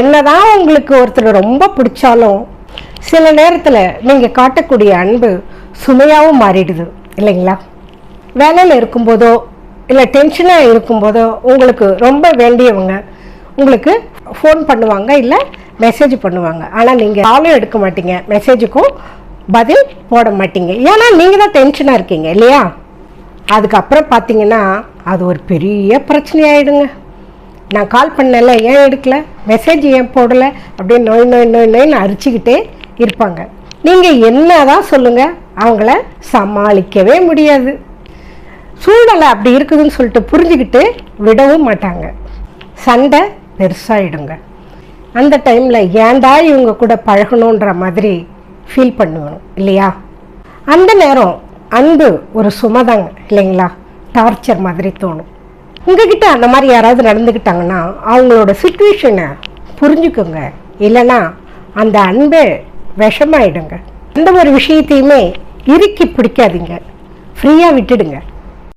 என்னதான் உங்களுக்கு ஒருத்தர் ரொம்ப பிடிச்சாலும் சில நேரத்தில் நீங்கள் காட்டக்கூடிய அன்பு சுமையாகவும் மாறிடுது இல்லைங்களா? வேலையில் இருக்கும்போதோ இல்லை டென்ஷனாக இருக்கும்போதோ உங்களுக்கு ரொம்ப வேண்டியவங்க உங்களுக்கு ஃபோன் பண்ணுவாங்க இல்லை மெசேஜ் பண்ணுவாங்க. ஆனால் நீங்கள் காலும் எடுக்க மாட்டீங்க. மெசேஜுக்கும் பதில் போட மாட்டீங்க. ஏன்னா நீங்கள் தான் டென்ஷனாக இருக்கீங்க இல்லையா? அதுக்கப்புறம் பார்த்தீங்கன்னா அது ஒரு பெரிய பிரச்சனையாயிடுங்க. நான் கால் பண்ணல ஏன் எடுக்கல? மெசேஜ் ஏன் போடலை? அப்படின்னு நோய் நோய் நோய் நோய்னு அரிச்சுக்கிட்டே இருப்பாங்க. நீங்கள் என்ன தான் சொல்லுங்கள் அவங்கள சமாளிக்கவே முடியாது. சூழ்நிலை அப்படி இருக்குதுன்னு சொல்லிட்டு புரிஞ்சுக்கிட்டு விடவும் மாட்டாங்க. சண்டை பெருசாகிடுங்க அந்த டைமில் ஏன்டா இவங்க கூட பழகணுன்ற மாதிரி ஃபீல் பண்ணுவோம் இல்லையா? அந்த நேரம் அன்பு ஒரு சுமதாங்க இல்லைங்களா? டார்ச்சர் மாதிரி தோணும். உங்ககிட்ட அந்த மாதிரி யாராவது நடந்துக்கிட்டாங்கன்னா அவங்களோட சுச்சுவேஷனை புரிஞ்சுக்கோங்க. இல்லைன்னா அந்த அன்பை விஷமாயிடுங்க. எந்த ஒரு விஷயத்தையுமே இறுக்கி பிடிக்காதீங்க. ஃப்ரீயாக விட்டுடுங்க.